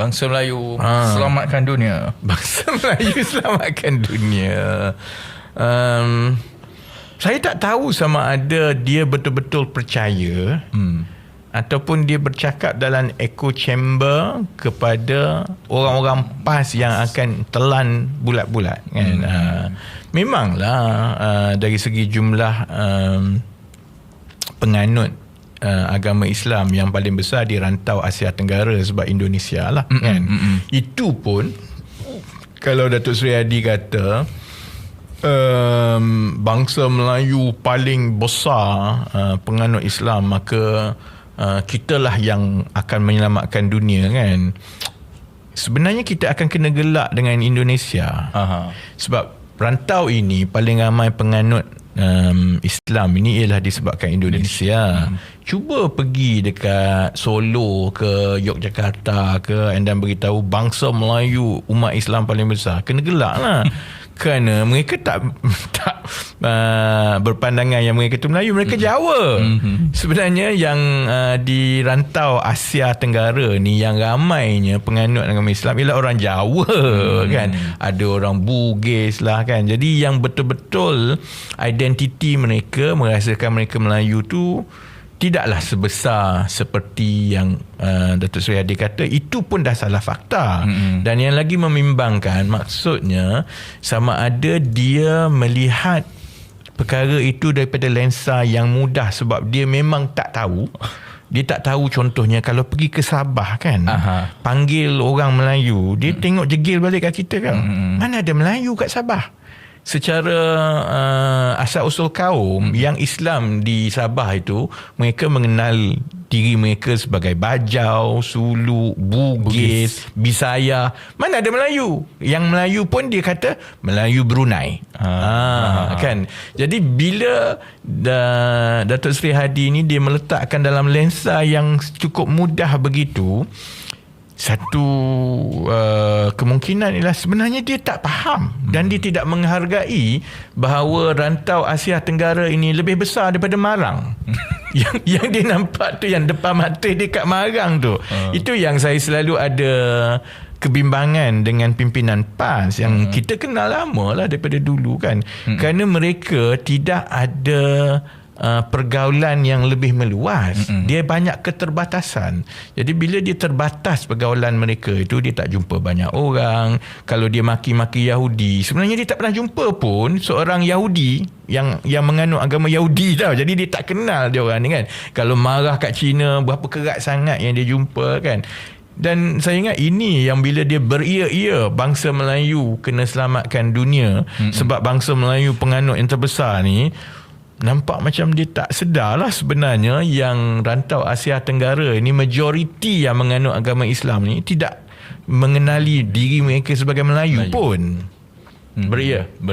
Bangsa Melayu Ah. selamatkan dunia. Bangsa Melayu selamatkan dunia. Um, saya tak tahu sama ada dia betul-betul percaya Hmm. ataupun dia bercakap dalam echo chamber kepada orang-orang PAS yang akan telan bulat-bulat kan. Hmm. Uh, memanglah uh, dari segi jumlah um, penganut uh, agama Islam yang paling besar di rantau Asia Tenggara sebab Indonesia lah mm kan. mm-mm. Itu pun kalau Datuk Seri Hadi kata um, bangsa Melayu paling besar uh, penganut Islam maka uh, kitalah yang akan menyelamatkan dunia kan. Sebenarnya kita akan kena gelak dengan Indonesia. Aha. Sebab rantau ini paling ramai penganut um, Islam ini ialah disebabkan Indonesia. Cuba pergi dekat Solo ke Yogyakarta ke and dan beritahu bangsa Melayu umat Islam paling besar. Kena gelak lah. Kerana mereka tak tak uh, berpandangan yang mereka tu Melayu, mereka Jawa. Mhm. Sebenarnya yang uh, di rantau Asia Tenggara ni yang ramainya penganut agama Islam ialah orang Jawa hmm. kan. Ada orang Bugis lah kan. Jadi yang betul-betul identiti mereka merasakan mereka Melayu tu tidaklah sebesar seperti yang uh, Datuk Seri Hadi kata itu pun dah salah fakta Mm-mm. dan yang lagi membimbangkan maksudnya sama ada dia melihat perkara itu daripada lensa yang mudah sebab dia memang tak tahu dia tak tahu contohnya kalau pergi ke Sabah kan Aha. panggil orang Melayu dia tengok jegil balik kat kita kan Mm-mm. mana ada Melayu kat Sabah secara uh, asal usul kaum yang Islam di Sabah itu mereka mengenal diri mereka sebagai Bajau, Sulu, Bugis, Bugis. Bisaya. Mana ada Melayu? Yang Melayu pun dia kata Melayu Brunei. Ah, kan. Jadi bila da, Datuk Seri Hadi ni dia meletakkan dalam lensa yang cukup mudah begitu, satu uh, kemungkinan ialah sebenarnya dia tak faham dan dia tidak menghargai bahawa rantau Asia Tenggara ini lebih besar daripada Marang. yang yang dia nampak tu yang depan mata dia kat Marang tu. Uh. Itu yang saya selalu ada kebimbangan dengan pimpinan PAS yang hmm. kita kenal lama lah daripada dulu kan. Hmm. Kerana mereka tidak ada uh, pergaulan yang lebih meluas. Mm-mm. Dia banyak keterbatasan. Jadi bila dia terbatas pergaulan mereka itu dia tak jumpa banyak orang. Kalau dia maki-maki Yahudi, sebenarnya dia tak pernah jumpa pun seorang Yahudi yang yang menganut agama Yahudi tau. Jadi dia tak kenal dia orang ni kan. Kalau marah kat Cina berapa kerat sangat yang dia jumpa kan. Dan saya ingat ini yang bila dia beria-ia bangsa Melayu kena selamatkan dunia mm-hmm. sebab bangsa Melayu penganut yang terbesar ni nampak macam dia tak sedar lah sebenarnya yang rantau Asia Tenggara ini majoriti yang menganut agama Islam ni tidak mengenali diri mereka sebagai Melayu, Melayu. pun. Hmm. Beria. Beria.